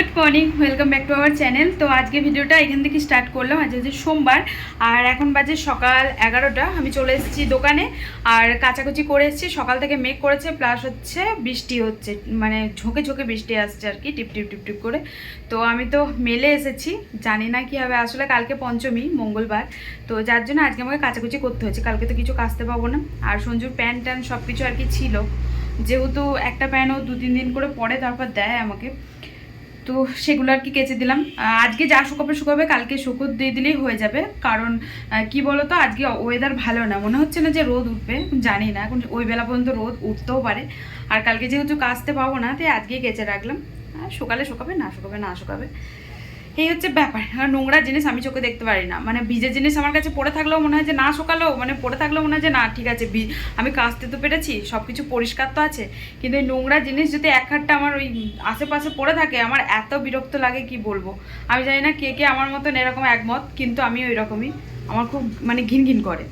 Good morning, welcome back to our channel. তো আজকে ভিডিওটা এখান থেকে স্টার্ট করলাম, আজ হচ্ছে সোমবার, আর এখন বাজে সকাল এগারোটা। আমি চলে এসেছি দোকানে, আর কাচাকুচি করে এসেছি, সকাল থেকে মেঘ করেছে প্লাস হচ্ছে বৃষ্টি হচ্ছে মানে ঝোঁকে ঝোঁকে বৃষ্টি আসছে আর কি, টিপ টিপ টিপ টিপ করে। তো আমি তো মেলে এসেছি, জানি না কি হবে, আসলে কালকে পঞ্চমী, মঙ্গলবার। তো যার জন্য আজকে আমাকে কাচাকুচি করতে হচ্ছে কালকে তো কিছু কাচতে পাবো না। আর সঞ্জুর প্যান্ট ট্যান্ট সব কিছু আর কি ছিল, যেহেতু একটা প্যান্টও দু তিন দিন করে পরে তারপর দেয় আমাকে। তো সেগুলো আর কি কেচে দিলাম। আজকে যা শুকাবে শুকাবে কালকে শুকো দিয়ে দিলেই হয়ে যাবে। কারণ কি বলো তো আজকে ওয়েদার ভালো না। মনে হচ্ছে না যে রোদ উঠবে, জানি না। এখন ওই বেলা পর্যন্ত রোদ উঠতেও পারে। আর কালকে যেহেতু কাচতে পাবো না, তাই আজকে কেচে রাখলাম। আর সকালে শুকাবে, না শুকাবে না শুকাবে। এই হচ্ছে ব্যাপার। আর নোংরা জিনিস আমি চোখে দেখতে পারি না। মানে ভিজে জিনিস আমার কাছে পড়ে থাকলেও মনে হয় যে না শুকালেও মানে পড়ে থাকলেও মনে হয় যে না, ঠিক আছে আমি কাচতে তো পেরেছি সব কিছু পরিষ্কার তো আছে। কিন্তু এই নোংরা জিনিস যদি এক হাতটা আমার ওই আশেপাশে পড়ে থাকে, আমার এত বিরক্ত লাগে কি বলব? আমি জানি না কে কে আমার মতন এরকম একমত, কিন্তু আমি ওই রকমই আমার খুব মানে ঘিন ঘিন করে।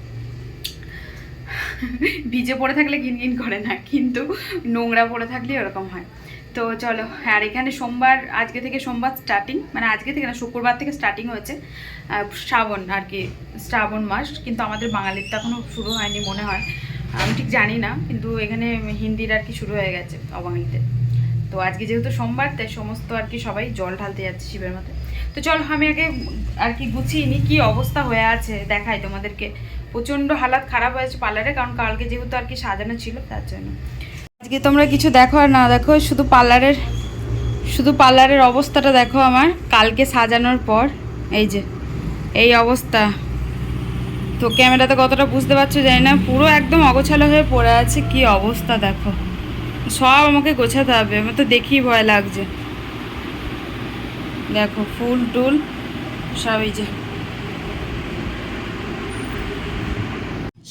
ভিজে পড়ে থাকলে ঘিন ঘিন করে না, কিন্তু নোংরা পড়ে থাকলে ওরকম হয়। তো চলো, আর এখানে সোমবার, আজকে থেকে সোমবার স্টার্টিং মানে আজকে থেকে না, শুক্রবার থেকে স্টার্টিং হয়েছে শ্রাবণ আর কি, শ্রাবণ মাস, কিন্তু আমাদের বাঙালির তো এখনও শুরু হয়নি মনে হয়, আমি ঠিক জানি না, কিন্তু এখানে হিন্দির আর কি শুরু হয়ে গেছে অবাঙালিতে তো আজকে যেহেতু সোমবার, তাই সমস্ত আর কি সবাই জল ঢালতে যাচ্ছে শিবের মধ্যে তো চলো, আমি আগে আর কি গুছিয়ে নিই, কী অবস্থা হয়ে আছে দেখাই তোমাদেরকে। প্রচণ্ড হালাত খারাপ হয়েছে পার্লারে, কারণ কালকে যেহেতু আর কি সাজানো ছিল, তার জন্য। আজকে তোমরা কিছু দেখো আর না দেখো, শুধু পার্লারের শুধু পার্লারের অবস্থাটা দেখো আমার, কালকে সাজানোর পর, এই যে, এই অবস্থা। তো ক্যামেরাতে কতটা বুঝতে পারছ জানি না, পুরো একদম অগোছালো হয়ে পড়ে আছে, কি অবস্থা দেখো। সব আমাকে গোছাতে হবে, আমার তো দেখেই ভয় লাগছে। দেখো, ফুল টুল, সব এই যে।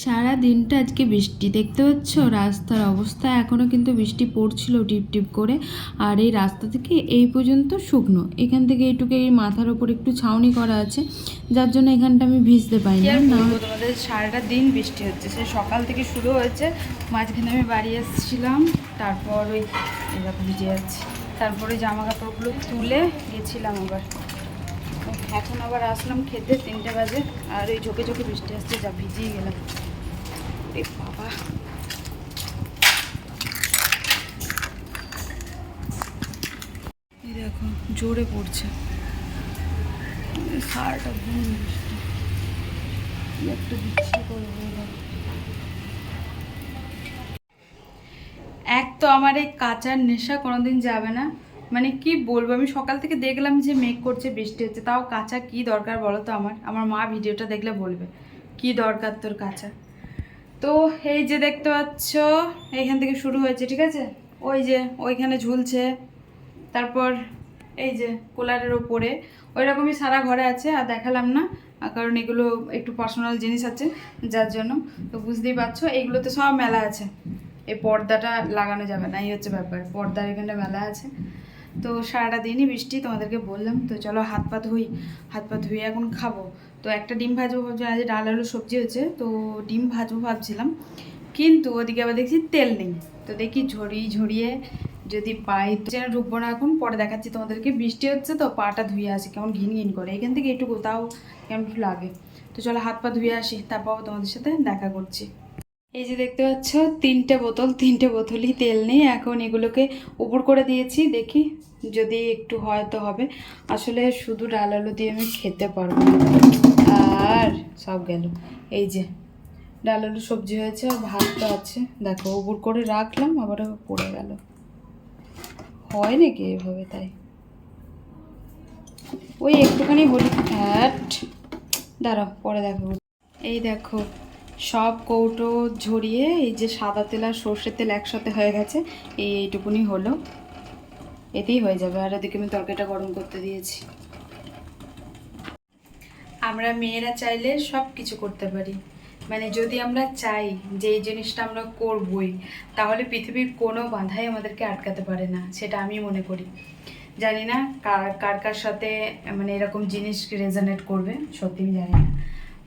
সারা দিনটা আজকে বৃষ্টি দেখতে পাচ্ছ? রাস্তার অবস্থা এখনও কিন্তু বৃষ্টি পড়ছিল টিপ টিপ করে আর এই রাস্তা থেকে এই পর্যন্ত শুকনো। এখান থেকে এইটুকু এই মাথার ওপর একটু ছাউনি করা আছে যার জন্য এখানটা আমি ভিজতে কি না তোমাদের সারাটা দিন বৃষ্টি হচ্ছে। সে সকাল থেকে শুরু হয়েছে মাঝখানে আমি বাড়ি এসেছিলাম তারপর ওই এরকম ভিজে যাচ্ছি তারপরে জামা কাপড়গুলো তুলে গেছিলাম আবার। এখন আবার আসলাম খেতে, তিনটে বাজে, আর ওই ঝোঁকে ঝোঁকে বৃষ্টি আসছে, যা ভিজিয়ে গেলাম। বাবা। দেখো, জোরে পড়ছে। এক তো আমার এই কাঁচার নেশা কোনোদিন যাবে না। মানে কি বলব, আমি সকাল থেকে দেখলাম যে মেঘ করছে, বৃষ্টি হচ্ছে, তাও কাঁচা কি দরকার বলো তো আমার? আমার মা ভিডিওটা দেখলে বলবে, কি দরকার তোর কাঁচা? তো এই যে দেখতে পাচ্ছ, এইখান থেকে শুরু হয়েছে, ঠিক আছে? ওই যে, ওইখানে ঝুলছে, তারপর এই যে কুলারের ওপরে ওই রকমই সারা ঘরে আছে, আর দেখালাম না, কারণ এগুলো একটু পার্সোনাল জিনিস আছে, যার জন্য, তো বুঝতেই পারছ, এইগুলোতে সব মেলা আছে। এই পর্দাটা লাগানো যাবে না, এই হচ্ছে ব্যাপার, পর্দার এখানে মেলা আছে। তো সারাটা দিনই বৃষ্টি তোমাদেরকে বললাম, তো চলো হাত পা ধুই, হাত পা ধুয়ে এখন খাব। তো একটা ডিম ভাজবো ভাবছিলাম আজ ডাল আলু সবজি হয়েছে, তো ডিম ভাজবো ভাবছিলাম। কিন্তু ওদিকে আবার দেখছি তেল নেই, তো দেখি ঝরিয়ে ঝরিয়ে যদি পাই যেন ঢুকবো না এখন, পরে দেখাচ্ছি তোমাদেরকে। বৃষ্টি হচ্ছে তো পাটা ধুয়ে আসি, কেমন ঘিন ঘিন করে, এখান থেকে একটু কোথাও কেমন একটু লাগে। তো চলো হাত পা ধুয়ে আসি, তারপর তোমাদের সাথে দেখা করছি। এই যে দেখতে পাচ্ছ, তিনটে বোতল, তিনটে বোতলই তেল নেই, এখন এগুলোকে উপর করে দিয়েছি, দেখি। যদি একটু হয় তো হবে। আসলে শুধু ডাল আলু দিয়ে আমি খেতে পারব। আর সব গেল। এই যে, ডাল আলু সবজি হয়েছে আর ভাত তো আছে। দেখো, উপর করে রাখলাম, আবার পড়ে গেল। হয় নাকি এভাবে তাই? ওই একটুখানি হলুদ ফ্যাট দাঁড়াও, পরে দেখো এই দেখো, সব কৌটো ঝরিয়ে এই যে সাদা তেল আর সর্ষের তেল একসাথে হয়ে গেছে, এই এইটুকুনি হলো। এতেই হয়ে যাবে। আর এদিকে আমি তরকারিটা গরম করতে দিয়েছি। আমরা মেয়েরা চাইলে সব কিছু করতে পারি। মানে যদি আমরা চাই যে এই জিনিসটা আমরা করবই, তাহলে পৃথিবীর কোনো বাধাই আমাদেরকে আটকাতে পারে না, সেটা আমি মনে করি। জানি না কার কার কার সাথে মানে এরকম জিনিস রেজনেট করবে, সত্যি আমি জানি না।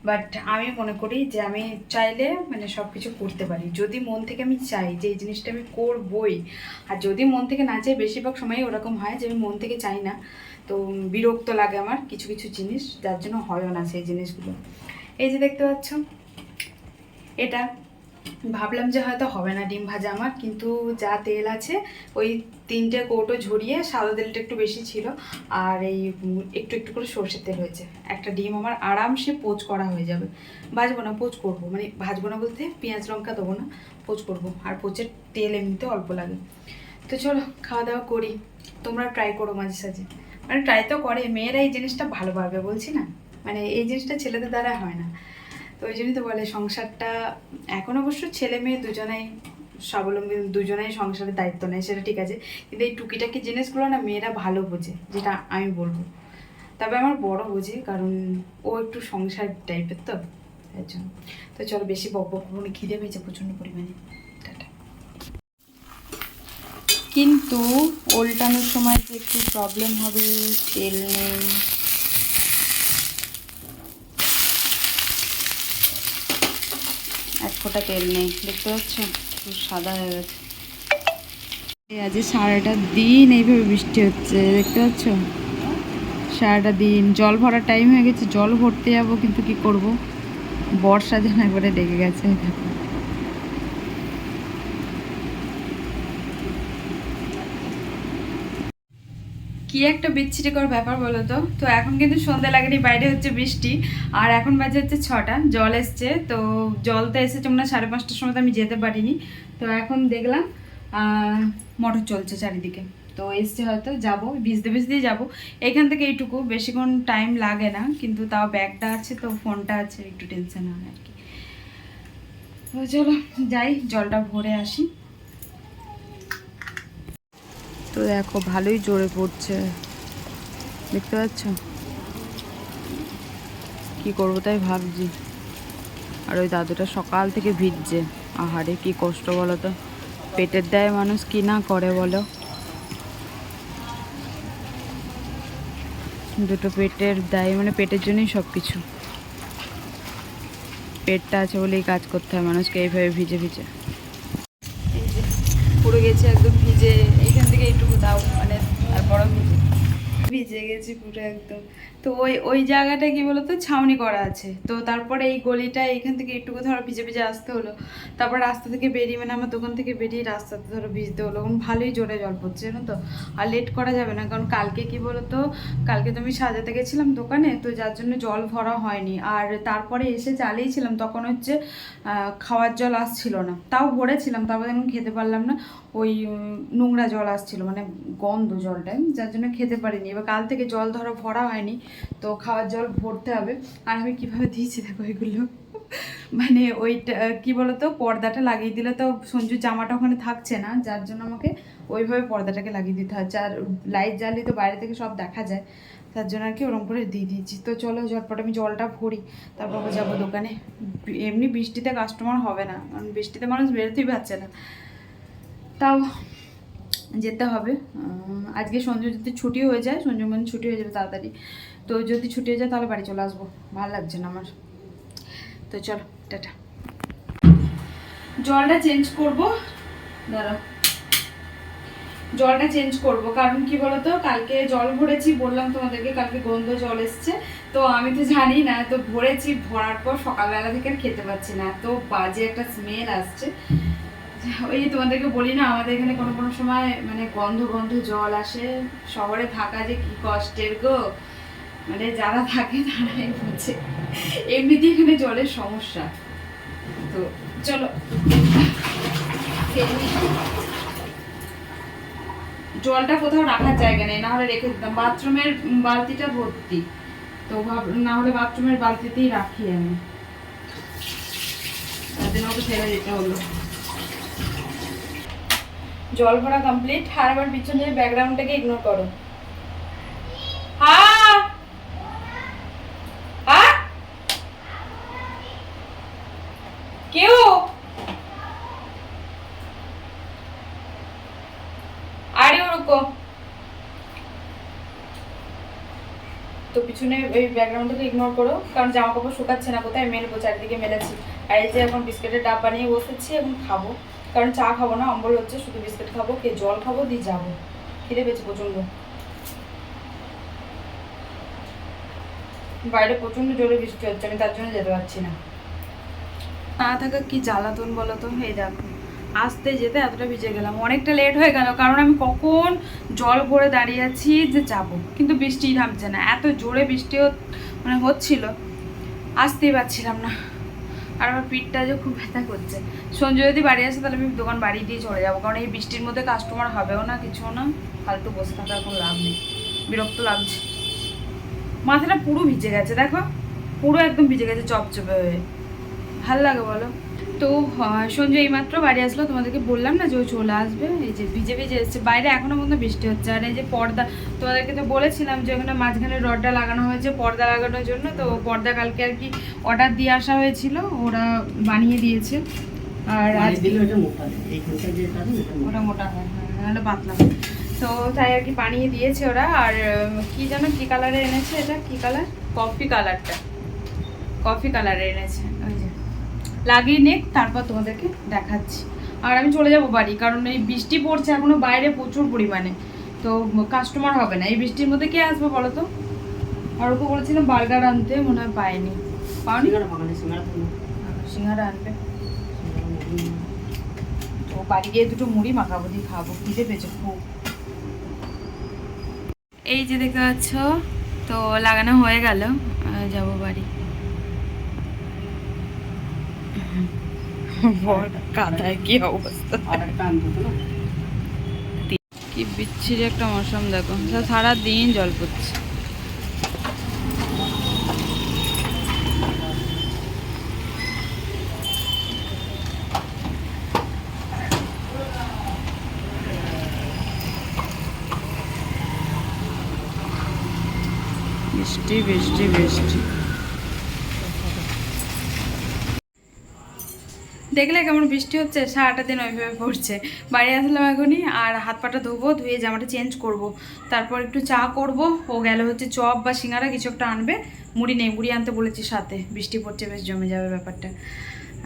বাট আমি মনে করি যে আমি চাইলে মানে সব কিছু করতে পারি। যদি মন থেকে আমি চাই যে এই জিনিসটা আমি করবই, আর যদি মন থেকে না চাই, বেশিরভাগ সময়ই ওরকম হয় যে আমি মন থেকে চাই না। তো বিরক্ত লাগে আমার কিছু কিছু জিনিস, যার জন্য হয়ও না সেই জিনিসগুলো। এই যে দেখতে পাচ্ছ, এটা ভাবলাম যে হয়তো হবে না ডিম ভাজা আমার, কিন্তু যা তেল আছে, ওই তিনটে কৌটো ঝরিয়ে সাদা তেলটা একটু বেশি ছিল, আর এই একটু একটু করে সর্ষের তেল হয়েছে। একটা ডিম আমার আরামসে পোচ করা হয়ে যাবে। ভাজবো না, পোচ করব। মানে ভাজবো না বলতে পেঁয়াজ লঙ্কা দেবো না, পোচ করব। আর পোচের তেল এমনিতে অল্প লাগে। তো চলো, খাওয়া দাওয়া করি। তোমরা ট্রাই করো মাঝে সাঝে। মানে ট্রাই তো করে, মেয়েরা এই জিনিসটা ভালো বলছি না? মানে এই জিনিসটা ছেলেদের দ্বারা হয় না। তো ওই জন্যই তো বলে সংসারটা এখন অবশ্য ছেলে মেয়ে দুজনেই স্বাবলম্বী, দুজনেই সংসারের দায়িত্ব নেয়, সেটা ঠিক আছে। কিন্তু এই টুকিটাকি জিনিসগুলো না মেয়েরা ভালো বোঝে, যেটা আমি বলব। তবে আমার বড় বোঝে, কারণ ও একটু সংসার টাইপের তো তার জন্য। তো চলো বেশি বক বক খিদে পেয়েছে প্রচণ্ড পরিমাণে। কিন্তু ওল্টানোর সময় একটু প্রবলেম হবে, তেল নেই। এক ফোঁটা তেল নেই, দেখতে পাচ্ছ? খুব সাদা হয়ে গেছে। আজ সারাটা দিন এইভাবে বৃষ্টি হচ্ছে, দেখতে পাচ্ছ? সারাটা দিন জল ভরার টাইম হয়ে গেছে, জল ভরতে যাব, কিন্তু কি করব? বর্ষা যেন একবারে ডেকে গেছে দেখো। কি একটা বিচ্ছিরিকর ব্যাপার বলো তো? তো এখন কিন্তু সন্ধ্যা লাগেনি, বাইরে হচ্ছে বৃষ্টি। আর এখন বাজে হচ্ছে ছটা, জল এসছে। তো জল তো এসেছে মনে সাড়ে পাঁচটার সময়, তো আমি যেতে পারিনি। তো এখন দেখলাম মোটর চলছে চারিদিকে। তো এসছে হয়তো, যাব, ভিজতে ভিজতেই যাব। এখান থেকে এইটুকু, বেশিক্ষণ টাইম লাগে না, কিন্তু তাও ব্যাগটা আছে তো, ফোনটা আছে, একটু টেনশন হয় আর কি। তো চলো, যাই, জলটা ভরে আসি। তো দেখো, ভালোই জোরে পড়ছে। দেখতে পাচ্ছ? কি করব তাই ভাবছি। আর ওই দাদুটা সকাল থেকে ভিজছে। আহারে, কি কষ্ট বলো তো। পেটের দায়ে মানুষ কি না করে বলো? দুটো পেটের দায়ে মানে পেটের জন্যই সব কিছু পেটটা আছে বলেই কাজ করতে হয় মানুষকে, এইভাবে ভিজে ভিজে। পুরো গেছে একদম ভিজে। দাও মানে আর বড় ভিজে গেছি পুরো একদম। তো ওই ওই জায়গাটা কি বলতো? ছাউনি করা আছে। তো তারপরে এই গলিটা এইখান থেকে একটুকু ধরো ভিজে ভিজে আসতে হলো। তারপর রাস্তা থেকে বেরিয়ে মানে আমার দোকান থেকে বেরিয়ে রাস্তাতে ধরো ভিজতে হলো। এখন ভালোই জোরে জল পড়ছে, জানো তো? আর লেট করা যাবে না। কারণ কালকে কি বলতো? কালকে তো আমি সাজাতে গেছিলাম দোকানে, তো যার জন্য জল ভরা হয়নি। আর তারপরে এসে চালিয়েছিলাম তখন হচ্ছে খাওয়ার জল আসছিল না। তাও ভরেছিলাম, তারপরে এখন খেতে পারলাম না। ওই নোংরা জল আসছিল মানে গন্ধ জলটা যার জন্য খেতে পারিনি। এবার কাল থেকে জল ধরো ভরা হয়নি। তো খাওয়ার জল ভরতে হবে। আর আমি কীভাবে দিয়েছি দেখো এগুলো? মানে ওইটা, কি বলতো, পর্দাটা লাগিয়ে দিলে তো সঞ্জুর জামাটা ওখানে থাকছে না, যার জন্য আমাকে ওইভাবে পর্দাটাকে লাগিয়ে দিতে হচ্ছে আর লাইট জ্বালিয়ে তো বাইরে থেকে সব দেখা যায়, তার জন্য আর কি ওরকম করে দিয়ে দিয়েছি। তো চলো ঝটপট আমি জলটা ভরি, তারপর যাব দোকানে। এমনি বৃষ্টিতে কাস্টমার হবে না, কারণ বৃষ্টিতে মানুষ বেরোতেই পারছে না। তাও যেতে হবে। আজকে সঞ্জু যদি ছুটি হয়ে যায় সঞ্জু মানে ছুটি হয়ে যাবে তাড়াতাড়ি। তো যদি ছুটি যায় তাহলে বাড়ি চলে আসব। ভালো লাগছে না আমার। তো চলো, টাটা। জলটা চেঞ্জ করব। দাঁড়াও জলটা চেঞ্জ করব। কারণ কি বলতো, কালকে জল ভরেছি, বললাম তোমাদেরকে, কালকে গন্ধ জল এসছে। তো আমি তো জানি না, তো ভরেছি, ভরার পর সকালবেলা থেকে আর খেতে পাচ্ছি না। তো বাজে একটা স্মেল আসছে। ওই তোমাদেরকে বলি না, আমাদের এখানে কোনো কোনো সময় মানে গন্ধ গন্ধ জল আসে। শহরে থাকা যে কি কষ্টের গো। মানে যারা থাকে তারাই বুঝে এমনিতে এখানে জলের সমস্যা। তো চলো। জলটা কোথাও রাখার জায়গা নেই না হলে রেখে দিতাম। বাথরুমের বালতিটা ভর্তি। তো না হলে বাথরুমের বালতিতেই রাখি আমি। জল ভরা কমপ্লিট আর আবার পিছনের ব্যাকগ্রাউন্ডটাকে ইগনোর করো হ্যাঁ হ্যাঁ কেউ আরে ওরকম তো পিছনে ওই ব্যাকগ্রাউন্ডটাকে ইগনোর করো, কারণ জামা কাপড় শুকাচ্ছে না, কোথায় মেলবো? চারিদিকে মেলেছি। আর এই যে এখন বিস্কুটের ডাব বানিয়ে বসেছি এখন খাব। কারণ চা খাব না, অম্বল হচ্ছে, শুধু বিস্কুট খাব কে জল খাব, দিয়ে যাব। খিদে পেয়েছে প্রচণ্ড। বাইরে প্রচণ্ড জোরে বৃষ্টি হচ্ছে, আমি তার জন্য যেতে পারছি না। না থাকা কি জ্বালাতন বলো তো? এই দেখো। আসতে যেতে এতটা ভিজে গেলাম। অনেকটা লেট হয়ে গেল, কারণ আমি কখন জল ভরে দাঁড়িয়ে আছি যে যাব। কিন্তু বৃষ্টি থামছে না, এত জোরে বৃষ্টি হত- মানে হচ্ছিল, আসতেই পারছিলাম না। আর আমার পিঠটা যে খুব ব্যথা করছে। সঞ্জয় যদি বাড়ি আসে তাহলে আমি দোকান বাড়ি দিয়ে চলে যাব, কারণ এই বৃষ্টির মধ্যে কাস্টমার হবেও না কিছু না। ফালতু বসে থাকা এখন লাভ নেই, বিরক্ত লাগছে। মাথাটা পুরো ভিজে গেছে, দেখো। পুরো একদম ভিজে গেছে, চপচপে হয়ে। ভালো লাগে বলো। তো সঞ্জয় এইমাত্র বাড়ি আসলো তোমাদেরকে বললাম না যে ও চলে আসবে। এই যে ভিজে ভিজে এসছে। বাইরে এখনও পর্যন্ত বৃষ্টি হচ্ছে। আর এই যে পর্দা তোমাদেরকে তো বলেছিলাম যে ওখানে মাঝখানে রডটা লাগানো হয়েছে পর্দা লাগানোর জন্য। তো পর্দা কালকে আর কি অর্ডার দিয়ে আসা হয়েছিল। ওরা বানিয়ে দিয়েছে। আর আজ ওটা মোটা হয়। হ্যাঁ, নাহলে পাতলা তো তাই আর কি বানিয়ে দিয়েছে ওরা। আর কি যেন কি কালারে এনেছে এটা? কি কালার কফি কালারটা কফি কালারে এনেছে। লাগিয়ে নেক তারপর তোমাদেরকে দেখাচ্ছি। আর আমি চলে যাব বাড়ি কারণ এই বৃষ্টি পড়ছে এখনও বাইরে প্রচুর পরিমাণে। তো কাস্টমার হবে না। এই বৃষ্টির মধ্যে কে আসবে বলো তো? আর ওকে বলেছিলাম বার্গার আনতে মনে হয় পায়নি। পাওনি? সিঙ্গারা। আনবে। তো বাড়ি গিয়ে দুটো মুড়ি মাখাবো দিয়ে খাব। খিদে পেয়েছে খুব। এই যে দেখতে পাচ্ছ তো লাগানো হয়ে গেল। যাব বাড়ি। কি বিচ্ছিরি একটা মৌসুম দেখো। সারা দিন জল পড়ছে। বৃষ্টি বৃষ্টি বৃষ্টি। দেখলে কেমন বৃষ্টি হচ্ছে, সারাটা দিন ওইভাবে পড়ছে। বাড়ি আসলাম এখনই, আর হাত পাটা ধোবো, ধুয়ে জামাটা চেঞ্জ করব। তারপর একটু চা করব, ও গেল হচ্ছে চপ বা সিঙ্গারা কিছু একটা আনবে। মুড়ি নেই, মুড়ি আনতে বলেছি সাথে, বৃষ্টি পড়ছে, বেশ জমে যাবে ব্যাপারটা।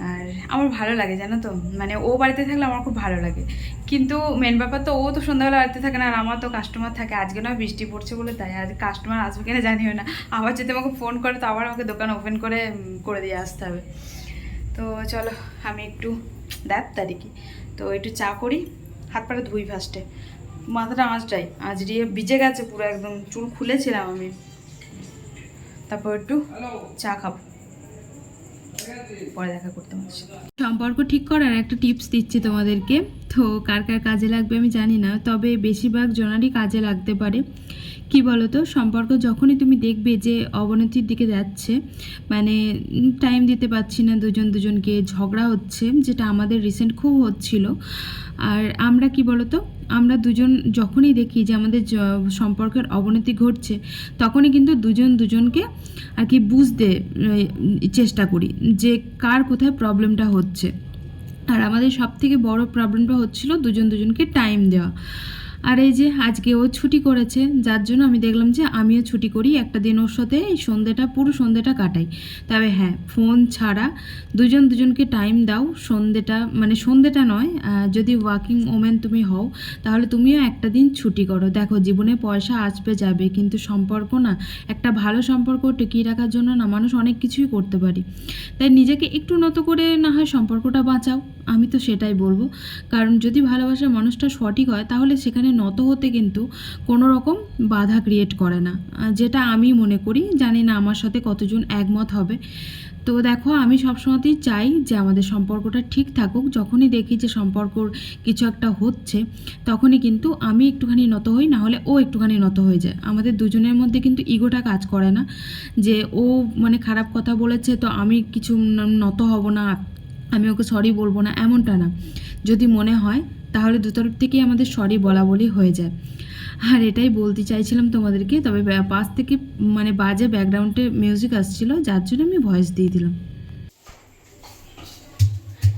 আর আমার ভালো লাগে, জানো তো? মানে ও বাড়িতে থাকলে আমার খুব ভালো লাগে। কিন্তু মেন ব্যাপার তো ও তো সন্ধ্যাবেলা বাড়িতে থাকে না, আর আমার তো কাস্টমার থাকে। আজকে নয় বৃষ্টি পড়ছে বলে তাই আজ কাস্টমার আসবে কিনা জানিও না। আবার যদি আমাকে ফোন করে, তো আবার আমাকে দোকান ওপেন করে করে দিয়ে আসতে হবে। তো চলো আমি একটু দেখ তারিখে। তো একটু চা করি হাত পাটা ধুই ফার্স্টে মাথাটা আঁচটাই আঁচড়িয়ে ভিজে গেছে পুরো একদম চুল খুলেছিলাম আমি। তারপর একটু চা খাব। পরে দেখা করতে সাথে সম্পর্ক ঠিক করার একটা টিপস দিচ্ছি তোমাদেরকে। তো কার কার কাজে লাগবে আমি জানি না, তবে বেশিরভাগ জনারই কাজে লাগতে পারে। কি বলো তো সম্পর্ক যখনই তুমি দেখবে যে অবনতির দিকে যাচ্ছে মানে টাইম দিতে পারছি না দুজন দুজনকে, ঝগড়া হচ্ছে, যেটা আমাদের রিসেন্ট খুব হচ্ছিল। আর আমরা কি বলো তো আমরা দুজন যখনই দেখি যে আমাদের সম্পর্কের অবনতি ঘটছে, তখনই কিন্তু দুজন দুজনকে আর কি বুঝতে চেষ্টা করি যে কার কোথায় প্রবলেমটা হচ্ছে। আর আমাদের সবথেকে বড় প্রবলেমটা হচ্ছিল দুজন দুজনকে টাইম দেওয়া। আর এই যে আজকে ও ছুটি করেছে, যার জন্য আমি দেখলাম যে আমিও ছুটি করি। একটা দিন ওর সাথে এই সন্ধ্যেটা, পুরো সন্ধ্যেটা কাটাই। তবে হ্যাঁ ফোন ছাড়া দুজন দুজনকে টাইম দাও। সন্ধ্যেটা মানে সন্ধ্যেটা নয় যদি ওয়ার্কিং ওমেন তুমি হও, তাহলে তুমিও একটা দিন ছুটি করো। দেখো, জীবনে পয়সা আসবে, যাবে, কিন্তু সম্পর্ক না। একটা ভালো সম্পর্ক টিকিয়ে রাখার জন্য না মানুষ অনেক কিছুই করতে পারি। তাই নিজেকে একটু নত করে না হয় সম্পর্কটা বাঁচাও। আমি তো সেটাই বলব। কারণ যদি ভালোবাসার মানুষটা সঠিক হয়, তাহলে সেখানে নত হতে কিন্তু কোনো রকম বাধা ক্রিয়েট করে না। যেটা আমি মনে করি, জানি না আমার সাথে কতজন একমত হবে। তো দেখো, আমি সবসময়তেই চাই যে আমাদের সম্পর্কটা ঠিক থাকুক। যখনই দেখি যে সম্পর্কর কিছু একটা হচ্ছে, তখনই কিন্তু আমি একটুখানি নত হই, না হলে ও একটুখানি নত হয়ে যায়। আমাদের দুজনের মধ্যে কিন্তু ইগোটা কাজ করে না, যে ও মানে খারাপ কথা বলেছে, তো আমি কিছু নত হব না, আমি ওকে সরি বলব না, এমনটা না। যদি মনে হয় তাহলে দু তরফ থেকেই আমাদের সরি বলা বলি হয়ে যায়। আর এটাই বলতে চাইছিলাম তোমাদেরকে, তবে পাশ থেকে মানে বাজে ব্যাকগ্রাউন্ডে মিউজিক আসছিল, যার জন্য আমি ভয়েস দিয়ে দিলাম।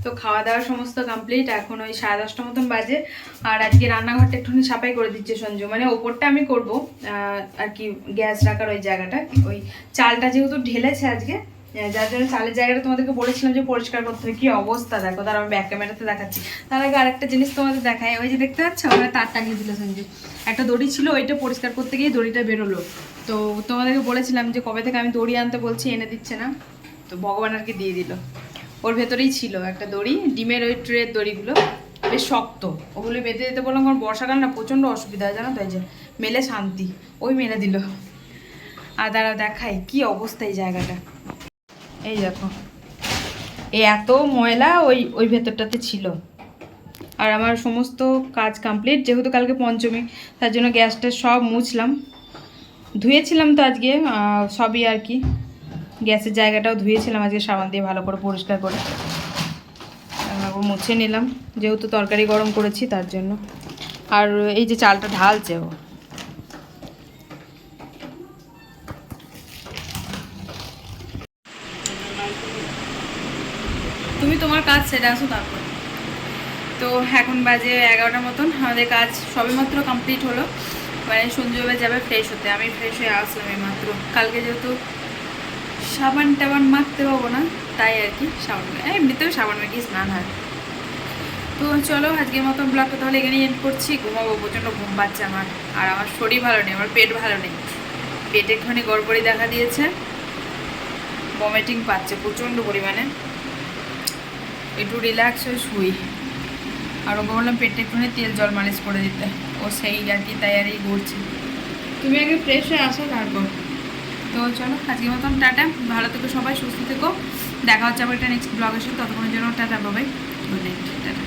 তো খাওয়া দাওয়া সমস্ত কমপ্লিট এখন ওই সাড়ে দশটা মতন বাজে, আর আজকে রান্নাঘরটা একটুখানি সাফাই করে দিচ্ছে সঞ্জু। মানে ওপরটা আমি করব আর কি, গ্যাস রাখার ওই জায়গাটা, ওই চালটা যেহেতু ঢেলেছে আজকে যার জন্য চালের জায়গাটা তোমাদেরকে বলেছিলাম যে পরিষ্কার করতে হবে। কি অবস্থা? দেখো তার আমি ব্যাক ক্যামেরাতে দেখাচ্ছি। তার আগে আরেকটা জিনিস তোমাদের দেখায় ওই যে দেখতে পাচ্ছ? ওখানে তার টাঙিয়ে দিল সঞ্জু। একটা দড়ি ছিল, ওইটা পরিষ্কার করতে গিয়ে দড়িটা বেরোলো। তো তোমাদেরকে বলেছিলাম যে কবে থেকে আমি দড়ি আনতে বলছি, এনে দিচ্ছে না। তো ভগবান আর কি দিয়ে দিল। ওর ভেতরেই ছিল একটা দড়ি। ডিমের ওই ট্রের দড়িগুলো বেশ শক্ত। ওগুলো বেঁধে দিতে বললাম, কারণ বর্ষাকাল না, প্রচণ্ড অসুবিধা হয় জানো তাই যে মেলে শান্তি। ওই মেলে দিল। আর দাঁড়া দেখায় কি অবস্থা এই জায়গাটা। এই দেখো। এত ময়লা ওই ওই ভেতরটাতে ছিল। আর আমার সমস্ত কাজ কমপ্লিট যেহেতু কালকে পঞ্চমী, তার জন্য গ্যাসটা সব মুছলাম। ধুয়েছিলাম তো আজকে সবই আর কি। গ্যাসের জায়গাটাও ধুয়েছিলাম আজকে, সাবান দিয়ে ভালো করে পরিষ্কার করে। মুছে নিলাম, যেহেতু তরকারি গরম করেছি তার জন্য। আর এই যে চালটা ঢালছে ও। তোমার কাজ সেটা আসো তারপর। তো এখন বাজে এগারোটার মতন। আমাদের কাজ সবেমাত্র কমপ্লিট হলো। মানে সঞ্জু যাবে ফ্রেশ হতে। আমি ফ্রেশ হয়ে আসলাম এই মাত্র কালকে যেহেতু সাবান টাবান মাখতে পাবো না, তাই আর কি সাবান এমনিতেও সাবান মেখে, স্নান হয়। তো চলো, আজকের মতন ব্লগটা তাহলে এখানেই এন্ড করছি। ঘুমাবো, প্রচণ্ড ঘুম পাচ্ছে আমার। আর আমার শরীর ভালো নেই, আমার পেট ভালো নেই। পেটে একটুখানি গড়বড়ি দেখা দিয়েছে। ভমিটিং পাচ্ছে প্রচণ্ড পরিমাণে। একটু রিল্যাক্স হয়ে শুই। আর ওকে বললাম পেটে একটুখানি তেল জল মালিশ করে দিতে। ও সেই আর কি তাইয়ারি ঘুরছে তুমি আগে ফ্রেশ হয়ে আসো তারপর। তো চলো, আজকের মতন টাটা। ভালো থেকো সবাই, সুস্থ থেকো। দেখা হচ্ছে আবার একটা নেক্সট ব্লগের সাথে। ততক্ষণের জন্য টাটা বাবাই গুড নাইট টাটা।